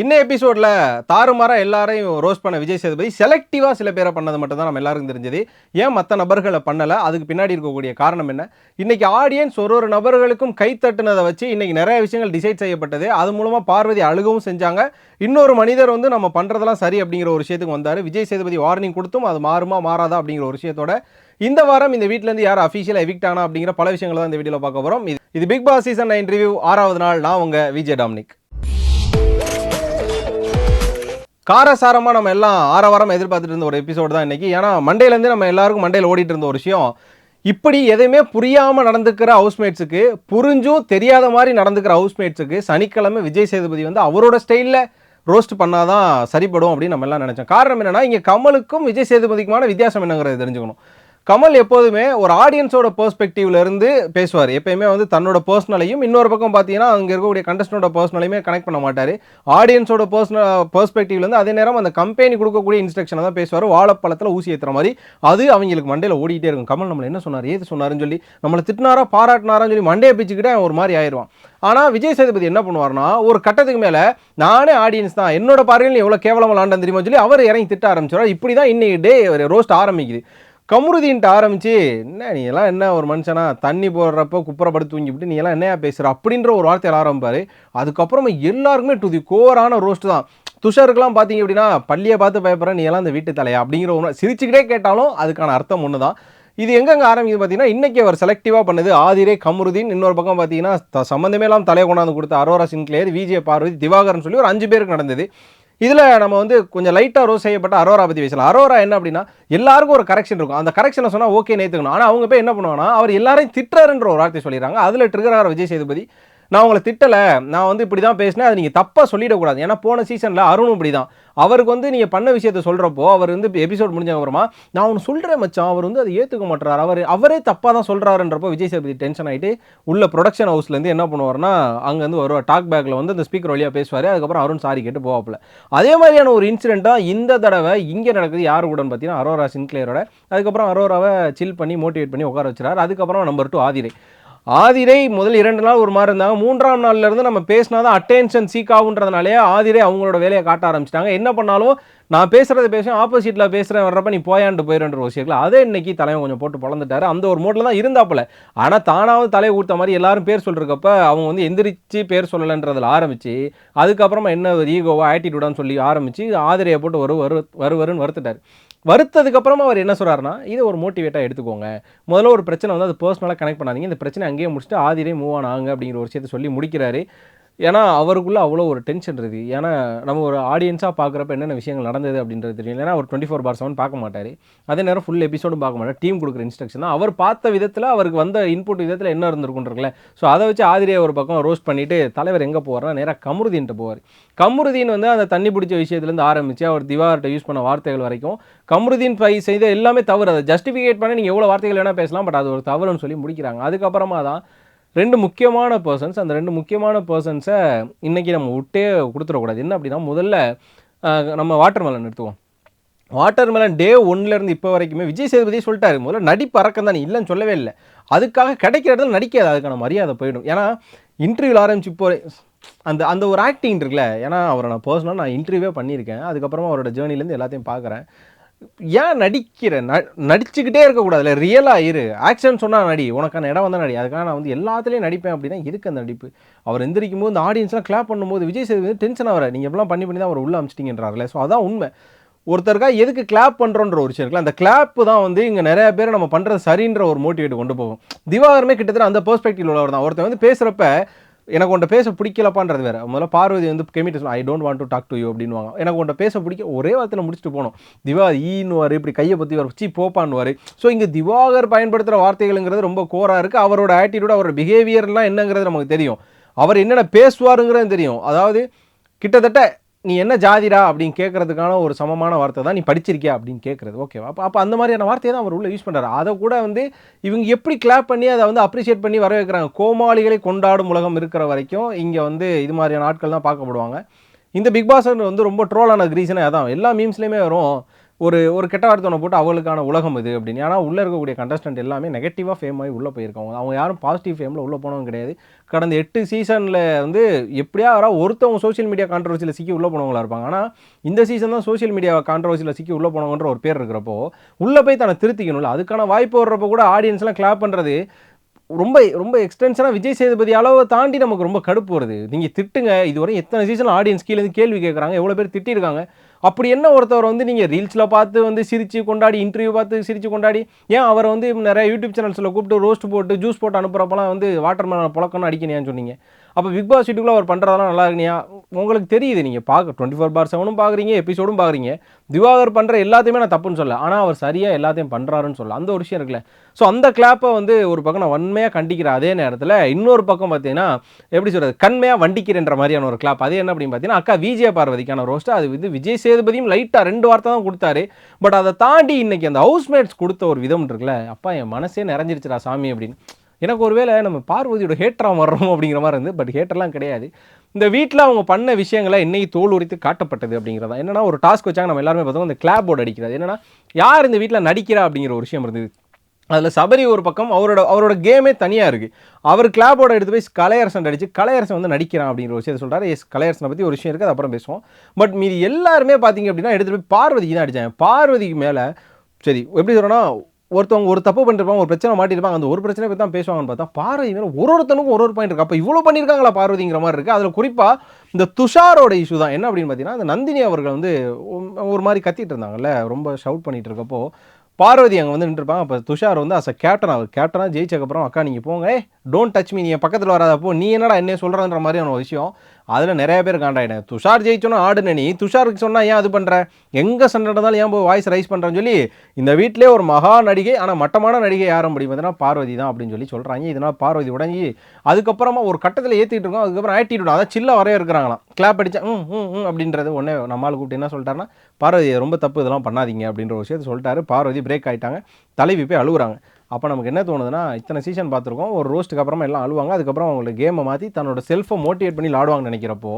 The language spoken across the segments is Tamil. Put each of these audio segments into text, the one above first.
இன்னும் எபிசோடில் தாறுமாறாக எல்லாரையும் ரோஸ் பண்ண விஜய் சேதுபதி செலக்டிவாக சில பேரை பண்ணது மட்டும் தான் நம்ம எல்லாருக்கும் தெரிஞ்சது. ஏன் மற்ற நபர்களை பண்ணலை? அதுக்கு பின்னாடி இருக்கக்கூடிய காரணம் என்ன? இன்னைக்கு ஆடியன்ஸ் ஒரு ஒரு நபர்களுக்கும் கைத்தட்டினதை வச்சு இன்னைக்கு நிறைய விஷயங்கள் டிசைட் செய்யப்பட்டது. அது மூலமாக பார்வதி அழுகவும் செஞ்சாங்க. இன்னொரு மனிதர் வந்து நம்ம பண்ணுறதெல்லாம் சரி அப்படிங்கிற ஒரு விஷயத்துக்கு வந்தார். விஜய் சேதுபதி வார்னிங் கொடுத்தும் அது மாறுமா மாறாதா அப்படிங்கிற ஒரு விஷயத்தோட இந்த வாரம் இந்த வீட்டிலேருந்து யார் அஃபீஷியலாக எவிக்ட் ஆனா அப்படிங்கிற பல விஷயங்களை தான் இந்த வீடியோவில் பார்க்க போகிறோம் இது இது Bigg Boss season nine review ஆறாவது நாள். நான் உங்கள் விஜய் டாமினிக் காரசாரமாக நம்ம எல்லாம் ஆரவாரம் எதிர்பார்த்துட்டு இருந்த ஒரு எபிசோடு தான் இன்றைக்கி ஏன்னா மண்டேலேருந்து நம்ம எல்லாருக்கும் மண்டையில் ஓடிட்டு இருந்த ஒரு விஷயம். இப்படி எதையுமே புரியாமல் நடந்துக்கிற ஹவுஸ்மேட்ஸுக்கு புரிஞ்சும் தெரியாத மாதிரி நடந்துக்கிற ஹவுஸ்மேட்ஸுக்கு சனிக்கிழமை விஜய் சேதுபதி வந்து அவரோட ஸ்டைலில் ரோஸ்ட் பண்ணாதான் சரிப்படும் அப்படின்னு நம்ம எல்லாம் நினச்சோம். காரணம் என்னென்னா இங்கே கமலுக்கும் விஜய் சேதுபதிக்குமான வித்தியாசம் என்னங்கிறத தெரிஞ்சுக்கணும். கமல் எப்போதுமே ஒரு ஆடியன்ஸோட பெர்ஸ்பெக்டிவ்ல இருந்து பேசுவார். எப்பயுமே வந்து தன்னோட பர்சனலையும் இன்னொரு பக்கம் பார்த்தீங்கன்னா அங்கே இருக்கக்கூடிய கண்டஸ்டனோட பர்சனலையுமே கனெக்ட் பண்ண மாட்டார். ஆடியன்ஸோட பர்சனல் பெர்ஸ்பெக்டிவ்லேருந்து அதே நேரம் அந்த கம்பெனி கொடுக்கக்கூடிய இன்ஸ்ட்ரக்ஷனை தான் பேசுவார். வாழைப்பழத்தில் ஊசி ஏற்றுற மாதிரி. அது அவங்களுக்கு மண்டையில் ஓடிட்டே இருக்கும். கமல் நம்மளை என்ன சொன்னார்? ஏது சொன்னார்னு சொல்லி நம்மளை திட்டினாரா பாராட்டினாரான்னு சொல்லி மண்டையை பிச்சுக்கிட்டே ஒரு மாதிரி ஆயிடுவான். ஆனால் விஜய் சேதுபதி என்ன பண்ணுவார்னா ஒரு கட்டத்துக்கு மேலே நானே ஆடியன்ஸ் தான் என்னோட பார்வையில் எவ்வளோ கேவலம் விளாண்டேன் தெரியுமா சொல்லி அவர் இறங்கி திட்ட ஆரம்பிச்சிடும் இப்படி தான் இன்னைக்கு டே ரோஸ்ட் ஆரம்பிக்குது. கமருதீன்ட்டு ஆரம்பிச்சு என்ன நீ எல்லாம் என்ன ஒரு மனுஷனா? தண்ணி போடுறப்ப குப்புறப்படுத்து தூங்கிவிட்டு நீ எல்லாம் என்னையா பேசுகிற அப்படின்ற ஒரு வார்த்தையில் ஆரம்பிப்பார். அதுக்கப்புறமா எல்லாருக்குமே டு தி கோரான ரோஸ்ட் தான். துஷாருக்கெல்லாம் பார்த்தீங்க அப்படின்னா பள்ளியை பார்த்து பயப்படுற நீ எல்லாம் இந்த வீட்டு தலையா? அப்படிங்கிற ஒன்று சிரிச்சுக்கிட்டே கேட்டாலும் அதுக்கான அர்த்தம் ஒன்று தான். இது எங்கெங்க ஆரம்பிக்குது பார்த்தீங்கன்னா இன்றைக்கி அவர் செலக்டிவாக பண்ணது ஆதிரே கமருதீன் இன்னொரு பக்கம் பார்த்தீங்கன்னா சம்மந்தமே இல்லாமல் தலையை கொண்டாந்து கொடுத்த அரோரா சின்க்ளேர் விஜய பார்வதி திவாகரன் சொல்லி ஒரு அஞ்சு பேருக்கு நடந்தது. இதில் நம்ம வந்து கொஞ்சம் லைட்டாக ரோஸ் செய்யப்பட்ட அரோரா பற்றி பேசலாம். அரோரா என்ன அப்படின்னா எல்லாருக்கும் ஒரு கரெக்ஷன் இருக்கும். அந்த கரெக்ஷனை சொன்னால் ஓகே நேற்றுக்கணும் ஆனால் அவங்க போய் என்ன பண்ணுவாங்கன்னா அவர் எல்லாரையும் திட்டுறாருன்ற ஒரு வார்த்தை சொல்லிடுறாங்க. அதில் ட்ரிகர் விஜய் சேதுபதி நான் உங்களை திட்டலை நான் வந்து இப்படி தான் பேசினேன் அது நீங்கள் தப்பாக சொல்லிடக்கூடாது. ஏன்னா போன சீசனில் அருணும் இப்படி தான் அவருக்கு வந்து நீங்கள் பண்ண விஷயத்த சொல்கிறப்போ அவர் வந்து எபிசோட் முடிஞ்ச அப்புறமா நான் ஒன்று சொல்கிறேன் மச்சான் அவர் வந்து அதை ஏற்றுக்க மாட்டார் அவர் அவரே தப்பாக தான் சொல்கிறாருன்றப்போ விஜய் சேதுபதி டென்ஷன் ஆகிட்டு உள்ள ப்ரொடக்ஷன் ஹவுஸ்லேருந்து என்ன பண்ணுவார்னா அங்கேருந்து வருவார். டாக் பேக்கில் வந்து அந்த ஸ்பீக்கர் வழியாக பேசுவார். அதுக்கப்புறம் அருண் சாரி கேட்டு போவாப்பில். அதே மாதிரியான ஒரு இன்சிடென்ட் தான் இந்த தடவை இங்கே நடக்குது. யார் கூடன்னு பார்த்தீங்கன்னா அரோரா சின்க்ளேயரோட. அதுக்கப்புறம் அரோராவை சில் பண்ணி மோட்டிவேட் பண்ணி உட்கார வச்சுறாரு அதுக்கப்புறம் நம்பர் டூ ஆதிரை. ஆதிரை முதல் இரண்டு நாள் ஒரு மாதிரி இருந்தாங்க. மூன்றாம் நாள்லேருந்து நம்ம பேசினா தான் அட்டென்ஷன் சீக் ஆகுன்றதுனாலே ஆதிரை அவங்களோட வேலையை காட்ட ஆரம்பிச்சிட்டாங்க. என்ன பண்ணாலும் நான் பேசுகிறத பேசுவேன் ஆப்போசிட்டில் பேசுகிறேன் வர்றப்ப நீ போயாண்டு போயிடுன்ற ஒரு விஷயத்தில் அதே இன்னைக்கு தலைவன் கொஞ்சம் போட்டு பொழந்துட்டாரு. அந்த ஒரு மோட்டில் தான் இருந்தாப்புல. ஆனால் தானாவது தலையை ஊத்த மாதிரி எல்லாரும் பேர் சொல்கிறக்கப்ப அவங்க வந்து எந்திரிச்சு பேர் சொல்லலைன்றதில் ஆரம்பித்து அதுக்கப்புறமா என்ன ஈகோவா ஆட்டிடியூடான்னு சொல்லி ஆரம்பித்து ஆதிரையை போட்டு வரு வரு வருன்னு வருத்துட்டார். வருத்ததுக்கு அப்புறமா அவர் என்ன சொல்கிறாருன்னா இது ஒரு மோட்டிவேட்டாக எடுத்துக்கோங்க. முதல்ல ஒரு பிரச்சனை வந்து அது பர்சனலாக கனெக்ட் பண்ணாதீங்க. இந்த பிரச்சனை அங்கேயே முடிச்சுட்டு ஆதிரே மூவ் ஆன் ஆகுங்க அப்படிங்கிற ஒரு விஷயத்தை சொல்லி முடிக்கிறாரு. ஏன்னா அவருக்குள்ள அவ்வளோ ஒரு டென்ஷன் இருக்குது. ஏன்னா நம்ம ஒரு ஆடியன்ஸாக பார்க்குறப்ப என்னென்ன விஷயங்கள் நடந்தது அப்படின்றது தெரியும் ஏன்னா அவர் டுவெண்ட்டி ஃபோர் பார் செவன் பார்க்க மாட்டார். அதே நேரம் ஃபுல் எபிசோடும் பார்க்க மாட்டார். டீம் கொடுக்குற இன்ஸ்ட்ரக்ஷன் தான். அவர் பார்த்த விதத்தில் அவருக்கு வந்த இன்புட் விதத்தில் என்ன இருந்திருக்குன்றதுல ஸோ அதை வச்சு ஆதிரியை ஒரு பக்கம் ரோஸ்ட் பண்ணிவிட்டு தலைவர் எங்கே போவார்னா நேராக கமருதீன்ட்டு போவார். கமருதீன் வந்து அந்த தண்ணி பிடிச்ச விஷயத்துலேருந்து ஆரம்பித்து அவர் திவார்கிட்ட யூஸ் பண்ண வார்த்தைகள் வரைக்கும் கமருதீன் பை செய்த எல்லாமே தவறு. அதை ஜஸ்டிஃபிகேட் பண்ணி நீங்கள் எவ்வளோ வார்த்தைகள் வேணால் பேசலாம் பட் அது ஒரு தவறுன்னு சொல்லி முடிக்கிறாங்க. அதுக்கப்புறமா தான் ரெண்டு முக்கியமான பர்சன்ஸ் அந்த ரெண்டு முக்கியமான பர்சன்ஸை இன்றைக்கி நம்ம விட்டே கொடுத்துடக்கூடாது. என்ன அப்படின்னா முதல்ல நம்ம வாட்டர் மெலன் எடுத்துவோம் வாட்டர் மெலன் டே ஒன்லேருந்து இப்போ வரைக்குமே விஜய் சேதுபதி சொல்லிட்டாரு. முதல்ல நடிப்பு அறக்கம் தானே இல்லைன்னு சொல்லவே இல்லை. அதுக்காக கிடைக்கிற இடத்துல நடிக்காது. அதுக்கான மரியாதை போயிடும். ஏன்னா இன்டர்வியூவில் ஆரம்பிச்சு இப்போ அந்த அந்த ஒரு ஆக்டிங் இருக்குல்ல. ஏன்னா அவரை நான் பர்சனலாக நான் இன்டர்வியூவே பண்ணியிருக்கேன். அதுக்கப்புறமா அவரோட ஜேர்னிலேருந்து எல்லாத்தையும் பார்க்குறேன். ஏன் நடிக்கிற? ந நடிச்சுக்கிட்டே இருக்கக்கூடாதுல ரியலாக இரு. ஆக்ஷன் சொன்னால் நடி. உனக்கான இடம் வந்தால் நடி. அதுக்காக நான் வந்து எல்லாத்துலேயும் நடிப்பேன் அப்படின்னா இருக்குது அந்த நடிப்பு? அவர் எந்திரிக்கும் போது இந்த ஆடியன்ஸ்லாம் கிளாப் பண்ணும்போது விஜய் சேதுபதி டென்ஷன் ஆகிற நீங்கள் எப்படிலாம் பண்ணி பண்ணி தான் அவர் உள்ள அமிச்சிட்டிங்கன்றாருல ஸோ அதான் உண்மை. ஒருத்தருக்காக எதுக்கு கிளாப் பண்ணுறோன்ற ஒரு விஷயம் இருக்குல்ல. அந்த கிளாப்பு தான் வந்து இங்கே நிறையா பேர் நம்ம பண்ணுறது சரின்ற ஒரு மோட்டிவேட் கொண்டு போகும். திவாகரமே கிட்டத்தட்ட அந்த பெர்ஸ்பெக்டிவ் உள்ளவர் தான். ஒருத்தர் வந்து பேசுகிறப்ப எனக்கு உன்ட்ட பேச பிடிக்கலப்பான்றது வேறு. முதல்ல பார்வதி வந்து கெமிட்டு I don't want to talk to you அப்படின்வாங்க எனக்கு உன்ட்ட பேச பிடிக்க ஒரே வார்த்தையில் முடிச்சுட்டு போனோம். திவா ஈன்னுவார் இப்படி கையை பற்றி வர சி போப்பான்னுவார் ஸோ இங்கே திவாகர் பயன்படுத்துகிற வார்த்தைகளுங்கிறது ரொம்ப கோராக இருக்குது அவரோட ஆட்டிடியூட் அவரோட பிஹேவியர்லாம் என்னங்கிறது நமக்கு தெரியும். அவர் என்னென்ன பேசுவாருங்கிறது தெரியும். அதாவது கிட்டத்தட்ட நீ என்ன ஜாதிடா அப்படின்னு கேட்கறதுக்கான ஒரு சமமான வார்த்தை தான் நீ படிச்சிருக்கியா அப்படின்னு கேட்குறது ஓகேவா அப்போ அப்போ அந்த மாதிரியான வார்த்தையை தான் அவர் உள்ளே யூஸ் பண்ணுறாரு அதை கூட வந்து இவங்க எப்படி கிளாப் பண்ணி அதை வந்து அப்ரிஷியேட் பண்ணி வர வைக்கிறாங்க கோமாளிகளை கொண்டாடும் உலகம் இருக்கிற வரைக்கும் இங்கே வந்து இது மாதிரியான ஆட்கள் தான் பார்க்கப்படுவாங்க. இந்த பிக் பாஸ் வந்து ரொம்ப ட்ரோலான ரீசனே அதான். எல்லா மீம்ஸ்லேயுமே வரும். ஒரு ஒரு கெட்ட வார்த்தை போட்டு அவங்களுக்கான உலகம் இது அப்படின்னு. ஏன்னா உள்ளே இருக்கக்கூடிய கண்டஸ்டன்ட் எல்லாமே நெகட்டிவாக ஃபேம் ஆகி உள்ளே போயிருக்காங்க. அவங்க யாரும் பாசிட்டிவ் ஃபேமில் உள்ளே போனவங்க கிடையாது. கடந்த எட்டு சீசனில் வந்து எப்படியா யாராவது ஒருத்தவங்க சோஷியல் மீடியா கான்ட்ரவர்சியில் சிக்கி உள்ளே போனவங்களா இருப்பாங்க. ஆனால் இந்த சீசன் தான் சோஷியல் மீடியா கான்ட்ரவர்சியில் சிக்கி உள்ளே போனவங்கன்ற ஒரு பேர் இருக்கிறப்போ உள்ளே போய் தன்னை திருத்திக்கணும்ல. அதுக்கான வாய்ப்பு வர்றப்போ கூட ஆடியன்ஸ்லாம் கிளாப் பண்ணுறது ரொம்ப ரொம்ப எக்ஸ்டென்ஷனாக விஜய் சேதுபதி அளவை தாண்டி நமக்கு ரொம்ப கடுப்பு வருது. நீங்கள் திட்டுங்க. இதுவரை எத்தனை சீசன் ஆடியன்ஸ் கீழேருந்து கேள்வி கேட்குறாங்க எவ்வளோ பேர் திட்டிருக்காங்க. அப்படி என்ன ஒருத்தவர் வந்து நீங்கள் ரீல்ஸில் பார்த்து வந்து சிரித்து கொண்டாடி இன்டர்வியூ பார்த்து சிரித்து கொண்டாடி ஏன் அவரை வந்து நிறைய யூடியூப் சேனல்ஸில் கூப்பிட்டு ரோஸ்ட் போட்டு ஜூஸ் போட்டு அனுப்புகிறப்பலாம் வந்து வாட்டர் மேலான புழக்கம்னு அடிக்கணும் சொன்னீங்க? அப்போ பிக் பாஸ் வீட்டுக்குள்ளே அவர் பண்ணுறதெல்லாம் நல்லா இருக்கணியா உங்களுக்கு தெரியுது நீங்கள் பார்க்க டுவெண்ட்டி ஃபோர் பார் செவனும் பார்க்குறீங்க எபிசோடும் பார்க்குறீங்க திவாகர் பண்ணுற எல்லாத்தையுமே நான் தப்புன்னு சொல்ல ஆனால் அவர் சரியாக எல்லாத்தையும் பண்ணுறாருன்னு சொல்ல அந்த ஒரு விஷயம் இருக்குல்ல. ஸோ அந்த கிளாப்பை வந்து ஒரு பக்கம் நான் வன்மையாக கண்டிக்கிறேன் அதே நேரத்தில் இன்னொரு பக்கம் பார்த்தீங்கன்னா எப்படி சொல்கிறது கண்மையாக வண்டிக்கிறேன்ற மாதிரியான ஒரு கிளாப் அது என்ன அப்படின்னு பார்த்தீங்கன்னா அக்கா விஜய பார்வதிக்கான ரோஸ்ட்டு அது வந்து விஜய் சேதுபதியும் லைட்டாக ரெண்டு வார்த்தை தான் கொடுத்தாரு. பட் அதை தாண்டி இன்றைக்கி அந்த ஹவுஸ்மேட்ஸ் கொடுத்த ஒரு விதம் இருக்குல்ல. அப்பா என் மனசே நிறைஞ்சிருச்சுடா சாமி அப்படின்னு. எனக்கு ஒருவேளை நம்ம பார்வதியோட ஹேட்டராக வர்றோம் அப்படிங்கிற மாதிரி இருந்து பட் ஹேட்டர்லாம் கிடையாது. இந்த வீட்டில் அவங்க பண்ண விஷயங்களை இன்னைக்கு தோல் உரித்து காட்டப்பட்டது அப்படிங்கிறதா. என்னன்னா ஒரு டாஸ்க் வச்சாங்க நம்ம எல்லாருமே பார்த்தோம் அந்த கிளாப் போர்டு அடிக்கிறது என்னன்னா யார் இந்த வீட்டில் நடிக்கிறா அப்படிங்கிற ஒரு விஷயம் இருந்தது. அதில் சபரி ஒரு பக்கம் அவரோட அவரோட கேமே தனியாக இருக்குது அவர் கிளாபோட எடுத்து போய் கலையரசன் அடித்து கலையரசன் வந்து நடிக்கிறான் அப்படிங்கிற ஒரு விஷயத்தை சொல்கிறாரு எஸ் கலையரசனை பற்றி ஒரு விஷயம் இருக்குது அது அப்புறம் பேசுவோம். பட் மீதி எல்லாருமே பார்த்தீங்க அப்படின்னா எடுத்துகிட்டு போய் பார்வதிக்கு தான் அடித்தாங்க பார்வதிக்கு மேலே சரி எப்படி சொல்கிறேன்னா ஒருத்தவங்க ஒரு தப்பு பண்ணிருப்பாங்க ஒரு பிரச்சனை மாட்டிருப்பாங்க அந்த ஒரு பிரச்சனை பற்றி தான் பேசுவாங்கன்னு பார்த்தா பார்வதி மேலே ஒரு ஒருத்தனுக்கும் ஒரு ஒரு பாயிண்ட் இருக்கு. அப்போ இவ்வளோ பண்ணியிருக்காங்களா பார்வதிங்கிற மாதிரி இருக்குது அதில் குறிப்பாக இந்த துஷாரோட இஷ்யூ தான். என்ன அப்படின்னு பார்த்தீங்கன்னா அந்த நந்தினி அவர்கள் வந்து ஒரு மாதிரி கத்திட்டு இருந்தாங்கல்ல ரொம்ப ஷவுட் பண்ணிட்டு இருக்கப்போ பார்வதி அங்கே வந்து நின்றுருப்பாங்க. அப்போ துஷார் வந்து அஸ் அ கேப்டன் அவர் கேப்டனாக ஜெயிச்சக்கப்புறம் அக்கா நீங்கள் போங்க. டோன்ட் டச் மீ நீங்கள் பக்கத்தில் வராதப்போ நீ என்னடா என்ன சொல்கிறன்ற மாதிரியான ஒரு விஷயம். அதில் நிறைய பேர் காண்டாயிட்டேன் துஷார் ஜெயிச்சோன்னா ஆடுன நீ. துஷாருக்கு சொன்னால் ஏன் அது பண்ணுற எங்கே சண்டை நடந்தாலும் ஏன் போய் வாய்ஸ் ரைஸ் பண்ணுறேன்னு சொல்லி இந்த வீட்டிலே ஒரு மகா நடிகை ஆனால் மட்டமான நடிகை யாரும் அப்படி பார்த்தீங்கன்னா பார்வதி தான் அப்படின்னு சொல்லி சொல்கிறாங்க இதனால் பார்வதி உடஞ்சி அதுக்கப்புறமா ஒரு கட்டத்தில் ஏற்றிட்டு இருக்கோம். அதுக்கப்புறம் ஆட்டிட்டு அதான் சில்ல வரைய இருக்கிறாங்களாம். கிளாப் அடிச்சா ம் ம் ம் அப்படின்றது ஒன்றே நம்மளால் கூப்பிட்டு என்ன சொல்லிட்டாருன்னா பார்வதி ரொம்ப தப்பு இதெல்லாம் பண்ணாதீங்க அப்படின்ற ஒரு விஷயத்தை சொல்லிட்டாரு. பார்வதி பிரேக் ஆகிட்டாங்க தலைவி போய் அழுகுறாங்க. அப்போ நமக்கு என்ன தோணுதுன்னா இத்தனை சீசன் பார்த்துருக்கோம். ஒரு ரோஸ்ட்டுக்கு அப்புறமா எல்லாம் அழுவாங்க அதுக்கப்புறம் அவங்களோட கேமை மாற்றி தன்னோட செல்ஃபை மோட்டிவேட் பண்ணி விளாடுவாங்கன்னு நினைக்கிறப்போ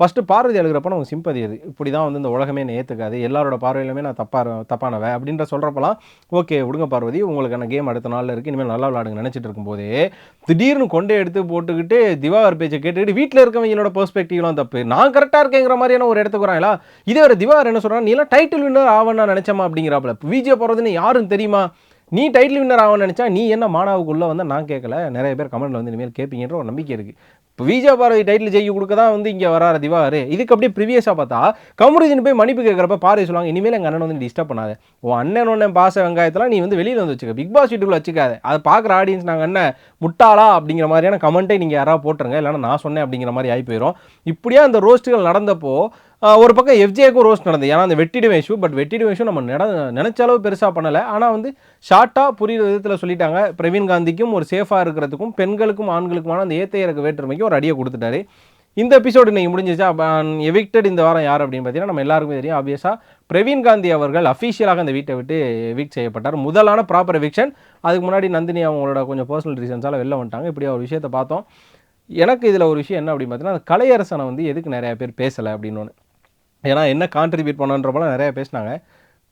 ஃபஸ்ட்டு பார்வதி அழுகிறப்ப நமக்கு சிம்பதி அது. இப்படி தான் வந்து இந்த உலகமே என்னை ஏற்றுக்காது எல்லாரோட பார்வையிலுமே நான் தப்பா தப்பானவை அப்படின்ற சொல்கிறப்பலாம் ஓகே விடுங்க பார்வதி உங்களுக்கான கேம் அடுத்த நாளில் இருக்குது இனிமேல் நல்லா விளாடுங்க நினச்சிட்டு இருக்கும்போதே திடீர்னு கொண்டே எடுத்து போட்டுக்கிட்டு திவாகர் பேச்சை கேட்டுக்கிட்டு வீட்டில் இருக்கவங்களோட பெர்ஸ்பெக்டிவ்லாம் தப்பு. நான் கரெக்டாக இருக்கேங்கிற மாதிரியான ஒரு இடத்துக்கு வராங்களா இதே ஒரு திவாகர் என்ன சொல்கிறான் நீ எல்லாம் டைட்டில் வின்னர் ஆவன்னு நினச்சமா அப்படிங்கிறாப்புல. விஜய போகிறதுன்னு யாரும் தெரியுமா? நீ டைட்டில் வின்னர் ஆகணும்னு நினச்சா நீ என்ன மாணவுக்குள்ளே வந்து நான் கேட்கல? நிறைய பேர் கமெண்ட்டில் வந்து இனிமேல் கேட்பீங்கன்ற ஒரு நம்பிக்கை இருக்குது இப்போ விஜய் பாரதி டைட்டில் ஜெயி கொடுக்க தான் வந்து இங்கே வராரு திவாகர். இதுக்கு அப்படியே ப்ரீவியஸாக பார்த்தா கமருதீன் போய் மன்னிப்பு கேட்குறப்ப பாரதி சொல்லுவாங்க இனிமேல் எங்கள் அண்ணன் வந்து டிஸ்டர்ப் பண்ணாத. உன் அண்ணன் ஒன்று பாச வெங்காயத்தெல்லாம் நீ வந்து வெளியில் வந்து வச்சுக்க. பிக் பாஸ் வீட்டுக்குள்ள வச்சுக்காத. அதை பார்க்குற ஆடியன்ஸ் நாங்கள் என்ன முட்டாளா? அப்படிங்கிற மாதிரியான கமெண்ட்டை நீங்கள் யாராவது போட்டுருங்க. இல்லைன்னா நான் சொன்னேன் அப்படிங்கிற மாதிரி ஆகி போயிடும் இப்படியே அந்த ரோஸ்ட்டுகள் நடந்தப்போ ஒரு பக்கம் எஃப்ஜேக்கும் ரோஸ் நடந்தது. ஏன்னா அந்த வெட்டிடும் இஷ்யூ பட் வெட்டிடுவேன் இஷ்யூ நம்ம நட நினச்ச அளவு பெருசாக பண்ணலை. ஆனால் வந்து ஷார்ட்டாக புரியுற விதத்தில் சொல்லிட்டாங்க. பிரவீன் காந்திக்கும் ஒரு சேஃபாக இருக்கிறதுக்கும் பெண்களுக்கும் ஆண்களுக்குமான அந்த ஏத்த இறக்க வேற்றுமைக்கு ஒரு அடியை கொடுத்துட்டாரு. இந்த எபிசோடு இன்னைக்கு முடிஞ்சிச்சா எவிக்டட் இந்த வாரம் யார் அப்படின்னு பார்த்தீங்கன்னா நம்ம எல்லாருக்குமே தெரியும் ஆப்வியஸாக பிரவீன் காந்தி அவர்கள் அஃபீஷியலாக அந்த வீட்டை விட்டு எவிக்ட் செய்யப்பட்டார். முதலான ப்ராப்பர் எவிக்ஷன் அதுக்கு முன்னாடி நந்தினி அவங்களோட கொஞ்சம் பர்சனல் ரீசன்ஸால் வெளில வந்துட்டாங்க. இப்படி ஒரு விஷயத்தை பார்த்தோம். எனக்கு இதில் ஒரு விஷயம் என்ன அப்படின்னு பார்த்தீங்கன்னா அந்த கலையரசனை வந்து எதுக்கு நிறையா பேர் பேசலை அப்படின்னு ஒன்று ஏன்னா என்ன கான்ட்ரிபியூட் பண்ணன்றப்போலாம் நிறைய பேசினாங்க.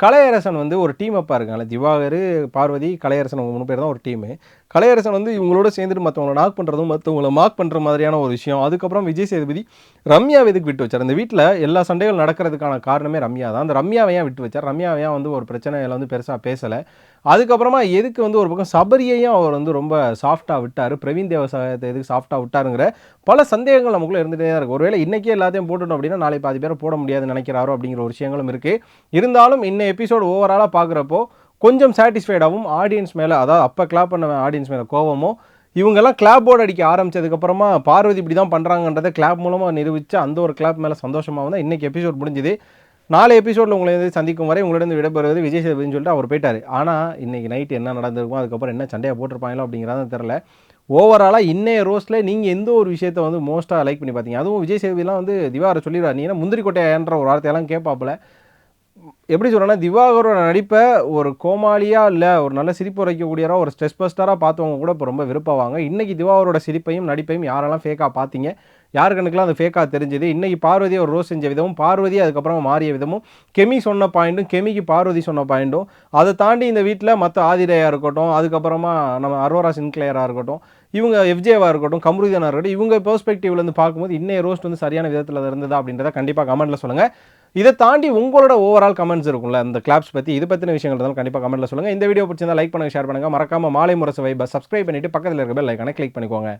கலையரசன் வந்து ஒரு டீம் அப்பாக இருக்காங்களே திவாகர் பார்வதி கலையரசன் மூணு பேர் தான் ஒரு டீமு கலையரசன் வந்து இவங்களோட சேர்ந்துட்டு மற்றவங்களை நாக் பண்ணுறதும் மற்றவங்கள மார்க் பண்ணுற மாதிரியான ஒரு விஷயம். அதுக்கப்புறம் விஜய் சேதுபதி ரம்யா எதுக்கு விட்டு வச்சார். அந்த வீட்டில் எல்லா சண்டைகள் நடக்கிறதுக்கான காரணமே ரம்யா தான். அந்த ரம்யாவை ஏன் விட்டு வச்சார்? ரம்யாவை வந்து ஒரு பிரச்சனையில் வந்து பெருசாக பேசலை. அதுக்கப்புறமா எதுக்கு வந்து ஒரு பக்கம் சபரியையும் அவர் வந்து ரொம்ப சாஃப்டாக விட்டார். பிரவீன் தேவசாயத்தை எதுக்கு சாஃப்டாக விட்டாருங்கிற பல சந்தேகங்கள் நமக்குள்ளே இருந்துகிட்டே தான் இருக்குது ஒருவேளை இன்றைக்கே எல்லாத்தையும் போட்டுட்டோம் அப்படின்னா நாளை பாதி பேரை போட முடியாதுன்னு நினைக்கிறாரோ அப்படிங்கிற ஒரு விஷயங்களும் இருக்குது இருந்தாலும் இன்னும் எபிசோடு ஓவராலாக பார்க்குறப்போ கொஞ்சம் சாட்டிஸ்ஃபைடாகவும் ஆடியன்ஸ் மேலே அதாவது அப்போ கிளாப் பண்ண ஆடியன்ஸ் மேலே கோவமோ இவங்கெல்லாம் கிளாப் போர்டு அடிக்க ஆரம்பிச்சதுக்கப்புறமா பார்வதி இப்படி தான் பண்ணுறாங்கன்றதை கிளாப் மூலமாக நிரூபித்து அந்த ஒரு கிளாப் மேலே சந்தோஷமாக தான் இன்றைக்கி எபிசோட் முடிஞ்சுது. நாலு எபிசோடில் உங்களை வந்து சந்திக்கும் வரை உங்களிடம் விடைபெறுவது விஜய் சேதுபதினு சொல்லிட்டு அவர் போயிட்டார். ஆனால் இன்றைக்கி நைட்டு என்ன நடந்திருக்கும் அதுக்கப்புறம் என்ன சண்டையாக போட்டிருப்பாங்களோ அப்படிங்கிறத தெரில ஓவராலாக இன்னைய ரோஸில் நீங்கள் எந்த ஒரு விஷயத்தை வந்து மோஸ்ட்டாக லைக் பண்ணி பார்த்தீங்க? அதுவும் விஜய் சேதுபதிலாம் வந்து திவாரை சொல்லிடுவார் நீங்கன்னா முந்திரி கொட்டையான்ற ஒரு வார்த்தையெல்லாம் கேட்பாப்பில். எப்படி சொல்கிறேன்னா திவாகரோட நடிப்பை ஒரு கோமாளியாக இல்லை ஒரு நல்ல சிரிப்பு வைக்கக்கூடியவராக ஒரு ஸ்ட்ரெஸ் பஸ்டராக பார்த்தவங்க கூட இப்போ ரொம்ப விருப்பவாங்க. இன்றைக்கி திவாகரோட சிரிப்பையும் நடிப்பையும் யாரெல்லாம் ஃபேக்காக பார்த்தீங்க? யார் கணக்குலாம் அது ஃபேக்காக தெரிஞ்சது? இன்னைக்கு பார்வதி ஒரு ரோஸ் செஞ்ச விதமும் பார்வதி அதுக்கப்புறம் மாறிய விதமும் கெமி சொன்ன பாயிண்ட்டும் கெமிக்கு பார்வதி சொன்ன பாயிண்ட்டும் அதை தாண்டி இந்த வீட்டில் மற்ற ஆதிரையாக இருக்கட்டும் அதுக்கப்புறமா நம்ம அரோரா சின்க்ளேயராக இருக்கட்டும் இவங்க எஃப்ஜேவாக இருக்கட்டும் கம்ருதனாக இருக்கட்டும் இவங்க பெர்ஸ்பெக்டிவ்லேருந்து பார்க்கும்போது இன்னைய ரோஸ்ட் வந்து சரியான விதத்தில் இருந்ததா அப்படின்றத கண்டிப்பாக கமெண்ட்டில் சொல்லுங்கள் இதை தாண்டி உங்களோட ஓவரால் கமெண்ட்ஸ் இருக்கும்ல அந்த கிளாப்ஸ் பற்றி இது பற்றின விஷயங்கள் இருந்தாலும் கண்டிப்பாக கமெண்ட்டில் சொல்லுங்கள் இந்த வீடியோ பிடிச்சிருந்தா லைக் பண்ணுங்கள் ஷேர் பண்ணுங்கள் மறக்காமல் மாலை முரசு வைப்பை சப்ஸ்கிரைப் பண்ணிவிட்டு பக்கத்தில் இருக்க பெல் லைக்கான கிளிக் பண்ணிக்கோங்க.